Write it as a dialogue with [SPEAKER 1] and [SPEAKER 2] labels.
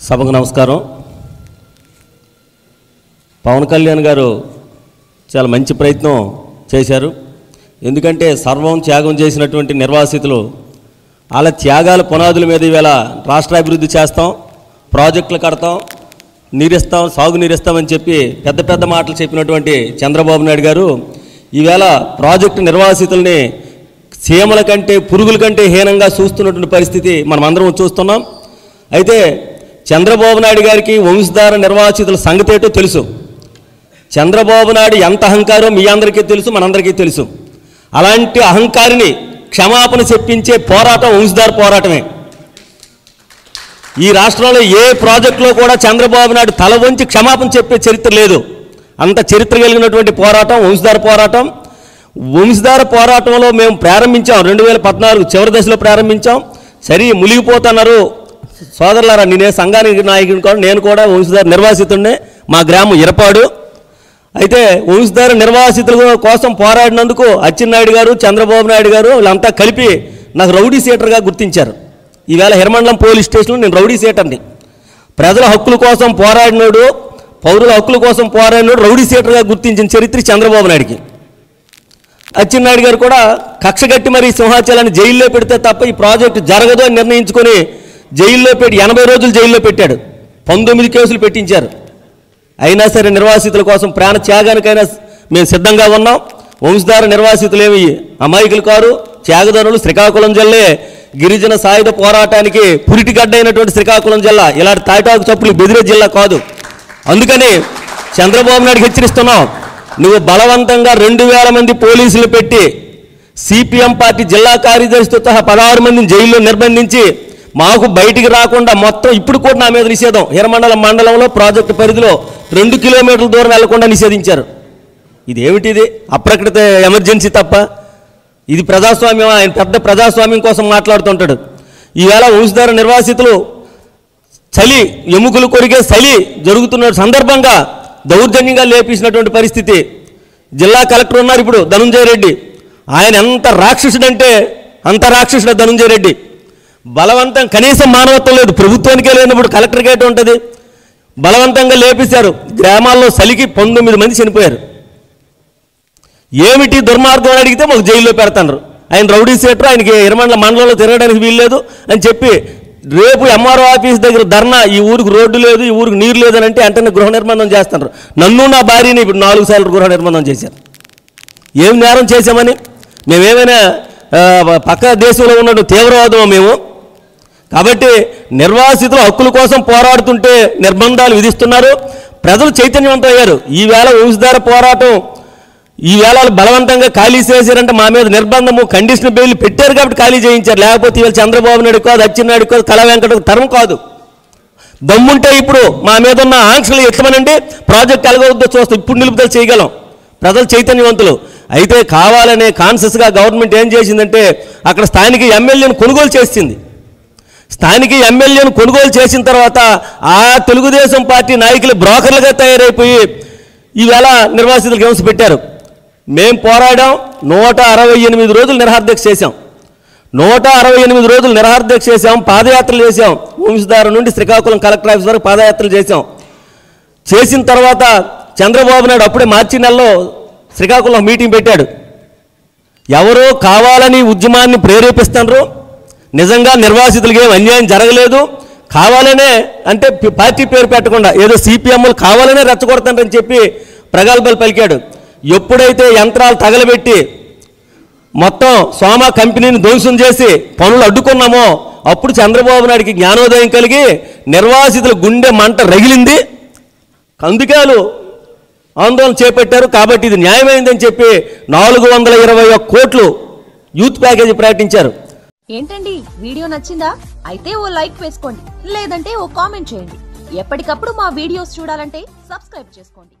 [SPEAKER 1] సభకు నమస్కారం. పవన్ కళ్యాణ్ గారు చాలా మంచి ప్రయత్నం చేశారు. ఎందుకంటే సర్వం త్యాగం చేసినటువంటి నిర్వాసితులు వాళ్ళ త్యాగాల పునాదుల మీద ఇవాళ రాష్ట్ర అభివృద్ధి చేస్తాం ప్రాజెక్టులు కడతాం నీరిస్తాం సాగు నీరిస్తామని చెప్పి పెద్ద పెద్ద మాటలు చెప్పినటువంటి చంద్రబాబు నాయుడు గారు ఈవేళ ప్రాజెక్టు నిర్వాసితుల్ని చీమల కంటే పురుగుల కంటే హీనంగా చూస్తున్నటువంటి పరిస్థితి మనం అందరం చూస్తున్నాం. అయితే చంద్రబాబు నాయుడు గారికి వంశధార నిర్వాసితుల సంగతి ఏంటో తెలుసు. చంద్రబాబు నాయుడు ఎంత అహంకారం మీ అందరికీ తెలుసు మనందరికీ తెలుసు. అలాంటి అహంకారిని క్షమాపణ చెప్పించే పోరాటం వంశధార పోరాటమే. ఈ రాష్ట్రంలో ఏ ప్రాజెక్టులో కూడా చంద్రబాబు నాయుడు తల వంచి క్షమాపణ చెప్పే చరిత్ర లేదు. అంత చరిత్ర కలిగినటువంటి పోరాటం వంశధార పోరాటం. వంశధార పోరాటంలో మేము ప్రారంభించాం. రెండు వేల పద్నాలుగు చివరి దశలో ప్రారంభించాం. సరే మునిగిపోతున్నారు. సోదరులారా నేనే సంఘానికి నాయకుని కూడా నేను కూడా వంశధార నిర్వాసితుండే మా గ్రామం ఇరపాడు అయితే వంశధార నిర్వాసితుల కోసం పోరాడినందుకు అచ్చెన్నాయుడు గారు చంద్రబాబు నాయుడు గారు వీళ్ళంతా కలిపి నాకు రౌడీ సీటర్గా గుర్తించారు. ఈవేళ హిరమండలం పోలీస్ స్టేషన్లో నేను రౌడీ సీటర్ని. ప్రజల హక్కుల కోసం పోరాడినోడు పౌరుల హక్కుల కోసం పోరాడినోడు రౌడీ సీటర్గా గుర్తించిన చరిత్ర చంద్రబాబు నాయుడికి. అచ్చెన్నాయుడు గారు కూడా కక్షగట్టి మరి సింహాచలాన్ని జైల్లో పెడితే తప్ప ఈ ప్రాజెక్టు జరగదు అని నిర్ణయించుకొని జైల్లో పెట్టి ఎనభై రోజులు జైల్లో పెట్టాడు. పంతొమ్మిది కేసులు పెట్టించారు. అయినా సరే నిర్వాసితుల కోసం ప్రాణ త్యాగానికైనా మేము సిద్ధంగా ఉన్నాం. వంశధార నిర్వాసితులేమి అమాయకులు కారు త్యాగదారులు శ్రీకాకుళం జిల్లా గిరిజన సాయుధ పోరాటానికి పురిటిగడ్డ అయినటువంటి శ్రీకాకుళం జిల్లా. ఇలాంటి తాటాకు చప్పులు బెదిరే జిల్లా కాదు. అందుకని చంద్రబాబు నాయుడు హెచ్చరిస్తున్నాం నువ్వు బలవంతంగా రెండు వేల మంది పోలీసులు పెట్టి సిపిఎం పార్టీ జిల్లా కార్యదర్శితో సహా పదహారు మందిని జైల్లో నిర్బంధించి మాకు బయటికి రాకుండా మొత్తం ఇప్పుడు కూడా నా మీద నిషేధం. హిరమండలం మండలంలో ప్రాజెక్టు పరిధిలో రెండు కిలోమీటర్ల దూరం వెళ్ళకుండా నిషేధించారు. ఇది? ఏమిటిది అప్రకృత ఎమర్జెన్సీ తప్ప? ఇది ప్రజాస్వామ్యం ఆయన పెద్ద ప్రజాస్వామ్యం కోసం మాట్లాడుతుంటాడు. ఈవేళ వంశధార నిర్వాసితులు చలి ఎముకలు కొరికే చలి జరుగుతున్న సందర్భంగా దౌర్జన్యంగా లేపించినటువంటి పరిస్థితి. జిల్లా కలెక్టర్ ఉన్నారు ఇప్పుడు ధనుంజయ రెడ్డి. ఆయన ఎంత రాక్షసుడంటే అంత రాక్షసుడు ధనుంజయ రెడ్డి. బలవంతం కనీసం మానవత్వం లేదు ప్రభుత్వానికే లేనప్పుడు కలెక్టర్కి ఏంటి ఉంటుంది. బలవంతంగా లేపేశారు గ్రామాల్లో చలికి పంతొమ్మిది మంది చనిపోయారు. ఏమిటి దుర్మార్గం అని అడిగితే మాకు జైల్లో పెడతారు ఆయన రౌడీ సీటర్ ఆయనకి ఇరమండల మండలంలో తిరగడానికి వీల్లేదు అని చెప్పి రేపు ఎంఆర్ఓ ఆఫీస్ దగ్గర ధర్నా ఈ ఊరికి రోడ్డు లేదు ఈ ఊరికి నీరు లేదని అంటే వెంటనే గృహ నిర్బంధం చేస్తున్నారు. నన్ను నా భార్యని ఇప్పుడు నాలుగు సార్లు గృహ నిర్బంధం చేశారు. ఏం నేరం చేశామని? మేమేమైనా పక్క దేశంలో ఉన్న తీవ్రవాదమా మేము? కాబట్టి నిర్వాసితుల హక్కుల కోసం పోరాడుతుంటే నిర్బంధాలు విధిస్తున్నారు. ప్రజలు చైతన్యవంతం అయ్యారు ఈవేళ వంశధార పోరాటం ఈవేళ వేళలు బలవంతంగా ఖాళీ చేశారంటే మా మీద నిర్బంధము కండిషన్ బెయిల్ పెట్టారు కాబట్టి ఖాళీ చేయించారు. లేకపోతే ఇవాళ చంద్రబాబు నాయుడు కాదు అచ్చెన్నాయుడు కాదు కళా వెంకట తరం కాదు. దమ్ముంటే ఇప్పుడు మా మీద ఉన్న ఆంక్షలు ఎట్లమనండి? ప్రాజెక్ట్ కలగవద్దో చూస్తే ఇప్పుడు నిలుపుదల చేయగలం. ప్రజలు చైతన్యవంతులు. అయితే కావాలనే కాన్షియస్గా గవర్నమెంట్ ఏం చేసిందంటే అక్కడ స్థానిక ఎమ్మెల్యేను కొనుగోలు చేసింది. స్థానిక ఎమ్మెల్యేను కొనుగోలు చేసిన తర్వాత ఆ తెలుగుదేశం పార్టీ నాయకులు బ్రోకర్లుగా తయారైపోయి ఈవేళ నిర్వాసితులకు హింస పెట్టారు? మేం పోరాడాం నూట అరవై ఎనిమిది రోజులు నిరహార్దక్ష చేశాం. నూట అరవై ఎనిమిది రోజులు నిరహార్దక్ష చేశాం పాదయాత్రలు చేశాం. వంశధార నుండి శ్రీకాకుళం కలెక్టర్ ఆఫీస్ వరకు పాదయాత్రలు చేశాం. చేసిన తర్వాత చంద్రబాబు నాయుడు అప్పుడే మార్చి నెలలో శ్రీకాకుళం మీటింగ్ పెట్టాడు. ఎవరో కావాలని ఉద్యమాన్ని ప్రేరేపిస్తున్నారు నిజంగా నిర్వాసితులకి ఏం అన్యాయం జరగలేదు. కావాలనే అంటే పార్టీ పేరు పెట్టకుండా ఏదో సిపిఎంలు కావాలనే రెచ్చగొడతారని చెప్పి ప్రగల్భాలు పలికాడు. ఎప్పుడైతే యంత్రాలు తగలబెట్టి మొత్తం సోమ కంపెనీని ధ్వంసం చేసి పనులు అడ్డుకున్నామో అప్పుడు చంద్రబాబు నాయుడికి జ్ఞానోదయం కలిగి నిర్వాసితుల గుండె మంట రగిలింది. కందుకాలు ఆందోళన చేపట్టారు. కాబట్టి ఇది న్యాయమైందని చెప్పి నాలుగు వందల ఇరవై ఒక్క కోట్లు యూత్ ప్యాకేజీ ప్రకటించారు.
[SPEAKER 2] ఏంటండి? వీడియో నచ్చిందా? అయితే ఓ లైక్ వేసుకోండి. లేదంటే ఓ కామెంట్ చేయండి. ఎప్పటికప్పుడు మా వీడియోస్ చూడాలంటే సబ్స్క్రైబ్ చేసుకోండి.